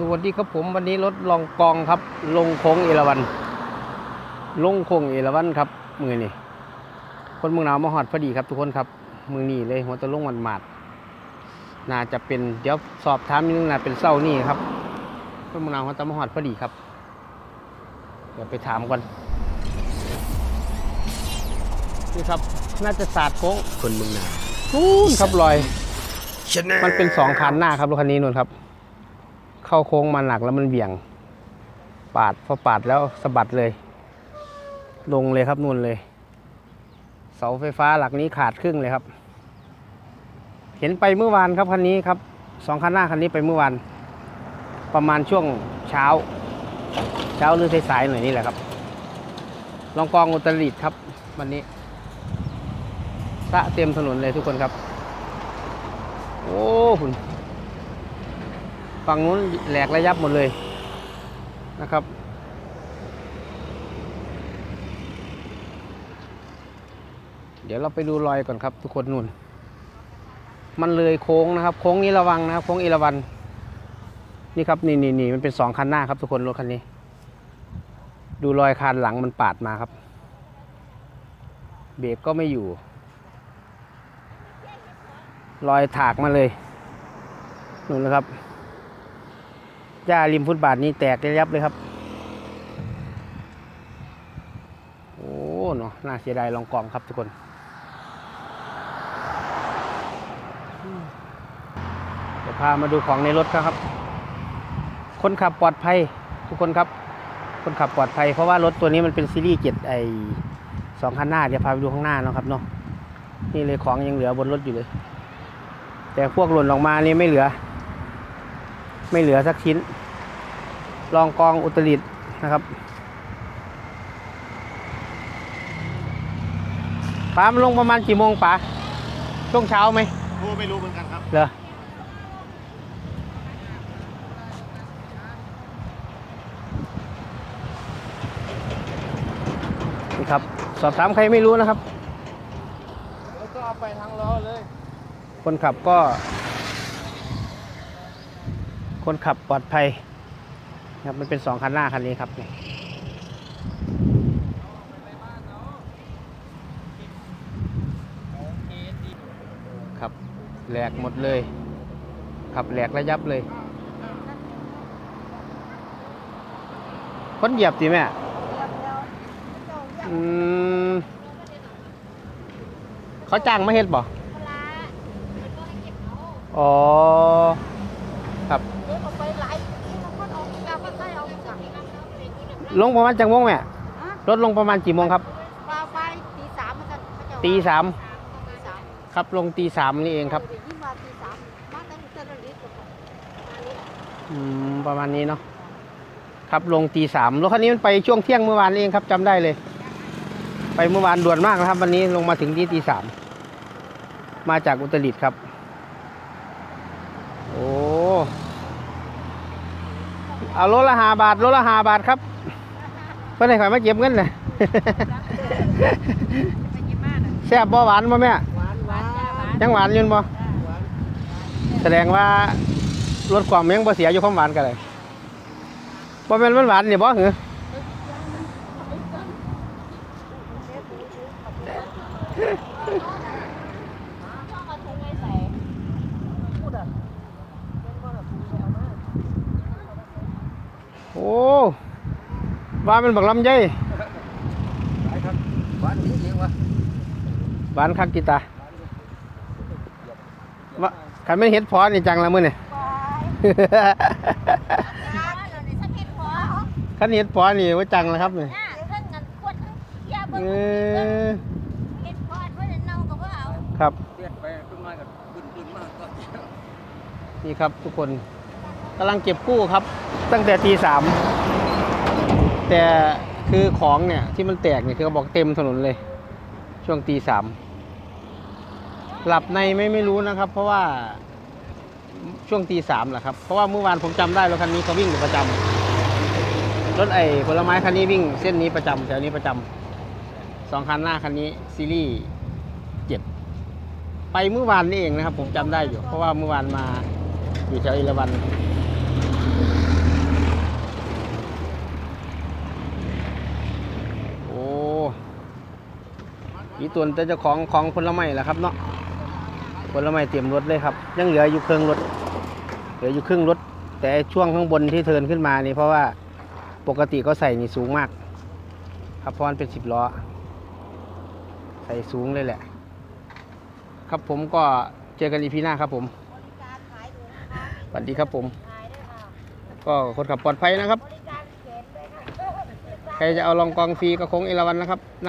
สวัสดีครับผมวันนี้รถลองกองครับ ลงโค้งเอราวัน ลงโค้งเอราวันครับมือนี่คนเมืองหนาวมาหอดพอดีครับทุกคนครับมือนี่เลยหัวตะลงวันหมาดน่าจะเป็นเดี๋ยวสอบถามนิดนึงนะเป็นเศร้านี่ครับ คนเมืองหนาวหัวตะมาหอดพอดีครับ เดี๋ยวไปถามก่อนนี่ครับน่าจะศาสตร์โค้งคนเมืองหนาวนู่นครับลอยชนะมันเป็นสองคันหน้าครับรถคันนี้นู่นครับ เข้าโค้งมาหนักแล้วมันเบี่ยง ปาดพอปาดแล้วสะบัดเลย ลงเลยครับนู่นเลย เสาไฟฟ้าหลักนี้ขาดครึ่งเลยครับ เห็นไปเมื่อวานครับคันนี้ครับสองคันหน้าคันนี้ไปเมื่อวานประมาณช่วงเช้า เช้าหรือสายๆหน่อยนี่แหละครับ ลองกองอุตรดิตถ์ครับ วันนี้สะเต็มถนนเลยทุกคนครับ โอ้คุณ ฝั่งนู้นแหลกระยับหมดเลยนะครับ เดี๋ยวเราไปดูรอยก่อนครับ ทุกคนนู่น มันเลยโค้งนะครับ โค้งนี้ระวังนะครับ โค้งเอราวัน นี่ครับนี่นี่นี่มันเป็นสองคันหน้าครับ ทุกคนรถคันนี้ ดูรอยคานหลังมันปาดมาครับ เบรกก็ไม่อยู่ รอยถากมาเลยนู่นนะครับ หญ้าริมฟุตบาทนี้แตกระยับเลยครับ โอ้เนาะน่าเสียดายลองกองครับทุกคนเดี๋ยวพามาดูของในรถครับ คนขับปลอดภัยทุกคนครับ คนขับปลอดภัยเพราะว่ารถตัวนี้มันเป็นซีรีส์เจ็ดไอสองคันหน้าเดี๋ยวพาไปดูข้างหน้าเนาะครับเนาะนี่เลยของยังเหลือบนรถอยู่เลย แต่พวกหล่นออกมานี่ไม่เหลือ ไม่เหลือสักชิ้น ลองกองอุตริตนะครับป้ามนลงประมาณกี่โมงป๋าช่วงเช้าไหมโอ้ไม่รู้เหมือนกันครับเหรอนี่ครับ สอบถามใครไม่รู้นะครับ แล้วก็เอาไปทางล้อเลย คนขับก็ คนขับปลอดภัยครับมันเป็นสองคันหน้าคันนี้ครับเนี่ยครับแหลกหมดเลย ขับแหลกระยับเลย คนเหยียบสิแม่อืมเขาจ้างมาเฮ็ดบ่อ๋อ ครับลงประมาณจังโมงแม่รถลงประมาณกี่โมงครับว่าไปตีสามเหมือนกันเขาจะตีสามตีสามครับลงตีสามนี่เองครับยิ่งมาตีสามมาตั้งแต่ระลิตกับมานี่อืมประมาณนี้เนาะครับลงตีสามรถคันนี้มันไปช่วงเที่ยงเมื่อวานเองครับจำได้เลย ไปเมื่อวานด่วนมากนะครับ วันนี้ลงมาถึงที่ตีสามมาจากอุตรดิตถ์ครับ โอ้ เอารถละหาบาทรถละหาบาทครับเพื่อนให้ข่อยมาเก็บเงินเลยไปกินมากอะแซ่บบ่หวานบ่แม่หวานหวานจ้าหวานยังหวานอยืนบ่แสดงว่ารสความยังบ่เสียอยู่ความหวานกันเลยบ่เป็นมันหวานนี่บ่หือ โอ้ ว่าเป็นบักลำไยไปครับบ้านนี้เองวะหวานคักกีตาว่าคันไม่เฮ็ดพอนี่จังละมื้อนี่คันเฮ็ดพอนี่ว่าจังล้วครับเนี่เออครับนี่ครับทุกคนกำลังเก็บกู้ครับ ตั้งแต่ตีสาม แต่คือของเนี่ยที่มันแตกเนี่ยคือเขาบอกเต็มถนนเลย ช่วงตีสามหลับในไม่ไม่รู้นะครับ เพราะว่าช่วงตีสามแหละครับ เพราะว่าเมื่อวานผมจำได้รถคันนี้เขาวิ่งอยู่ประจำรถไอ้ผลไม้คันนี้วิ่งเส้นนี้ประจำแถวนี้ประจำสองคันหน้าคันนี้ซีรีส์เจ็ดไปเมื่อวานนี่เองนะครับ ผมจำได้อยู่ เพราะว่าเมื่อวานมาอยู่แถวเอราวัน พี่ตุนแต่จ้าของของผลไม้แหละครับเนาะผลไม้เตรียมรถเลยครับ ยังเหลืออยู่เครื่องรถเหลืออยู่ครึ่งรถ แต่ช่วงข้างบนที่เทินขึ้นมานี่เพราะว่าปกติก็ใส่นี่สูงมาก ครับพราะมันเป็นสิบล้อ ใส่สูงเลยแหละ ครับผมก็เจอกันอีพีหน้าครับผมสวัสดีครับผม ก็คนขับปลอดภัยนะครับ ใครจะเอาลองกองฟรีก็คงเอราวันนะครับ